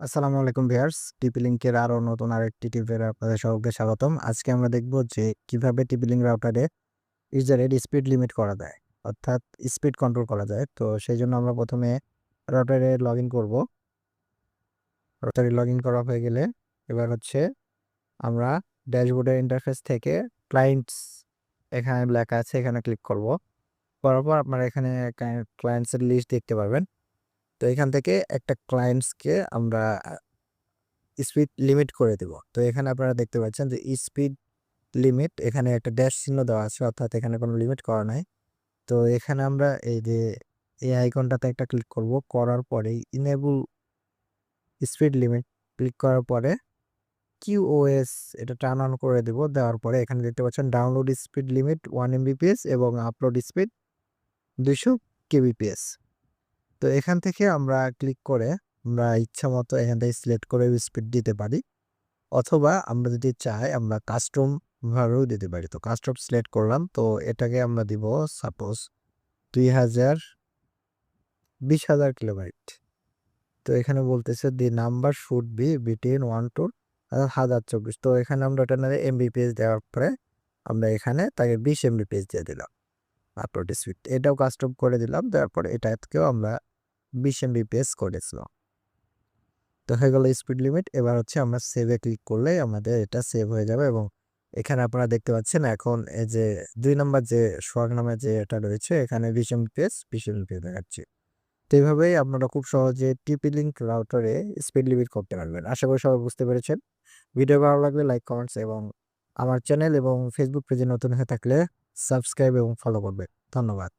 আসসালামু আলাইকুম ভিউয়ার্স। টিপি লিংকের আরও নতুন আরেকটি টিপের আপনাদের সকলকে স্বাগতম। আজকে আমরা দেখব যে কীভাবে টিপি লিঙ্ক রাউটারে ইউজারের স্পিড লিমিট করা যায়, অর্থাৎ স্পিড কন্ট্রোল করা যায়। তো সেই জন্য আমরা প্রথমে রাউটারে লগ ইন করব। রাউটারে লগ ইন করা হয়ে গেলে এবার হচ্ছে আমরা ড্যাশবোর্ডের ইন্টারফেস থেকে ক্লায়েন্টস এখানে লেখা আছে, এখানে ক্লিক করব। করার পর আপনারা এখানে ক্লায়েন্টসের লিস্ট দেখতে পাবেন তো এখান থেকে একটা ক্লায়েন্টসকে আমরা স্পিড লিমিট করে দেব। তো এখানে আপনারা দেখতে পাচ্ছেন যে স্পিড লিমিট এখানে একটা ড্যাশ চিহ্ন দেওয়া আছে, অর্থাৎ এখানে কোনো লিমিট করা নাই। তো এখানে আমরা এই যে, এই আইকনটাতে একটা ক্লিক করব, করার পরে ইনেবল স্পিড লিমিট ক্লিক করার পরে কিউওএস এটা টার্ন অন করে দেব, দেওয়ার পরে এখানে দেখতে পাচ্ছেন download speed limit one Mbps এবং আপলোড স্পিড দুইশো কেবিপিএস তো এখান থেকে আমরা ক্লিক করে আমরা ইচ্ছা মতো এখান থেকে সিলেক্ট করে স্পিড দিতে পারি। অথবা আমরা যদি চাই আমরা কাস্টম ভাবেও দিতে পারি। তো কাস্টম সিলেক্ট করলাম তো এটাকে আমরা দিব সাপোজ দুই হাজার বিশ হাজার কিলোবাইট তো এখানে বলতেছে the number should be between one two হাজার চব্বিশ। তো এখানে আমরা ওটা এমবিপিএস দেওয়ার পরে আমরা এখানে তাকে বিশ এমবিপিএস দিয়ে দিলাম। আপলোড স্পিড এটাও কাস্টম করে দিলাম। তারপর এটাকেও আমরা বিশ এমবিপিএস করেছিলাম তো হয়ে গেল স্পিড লিমিট এবার হচ্ছে আমরা সেভে ক্লিক করলে আমাদের এটা সেভ হয়ে যাবে এবং এখানে আপনারা দেখতে পাচ্ছেন এখন এই যে দুই নম্বর যে সোয়াগ নামে যে এটা রয়েছে, এখানে বিশ এমবিপিএস বিশ এমবিপিএস দেখাচ্ছে। তো এইভাবেই আপনারা খুব সহজে টিপি লিঙ্ক রাউটারে স্পিড লিমিট করতে পারবেন। আশা করি সবাই বুঝতে পেরেছেন। ভিডিও ভালো লাগলে লাইক কমেন্টস এবং আমার চ্যানেল এবং ফেসবুক পেজে নতুন হয়ে থাকলে সাবস্ক্রাইব এবং ফলো করবে ধন্যবাদ।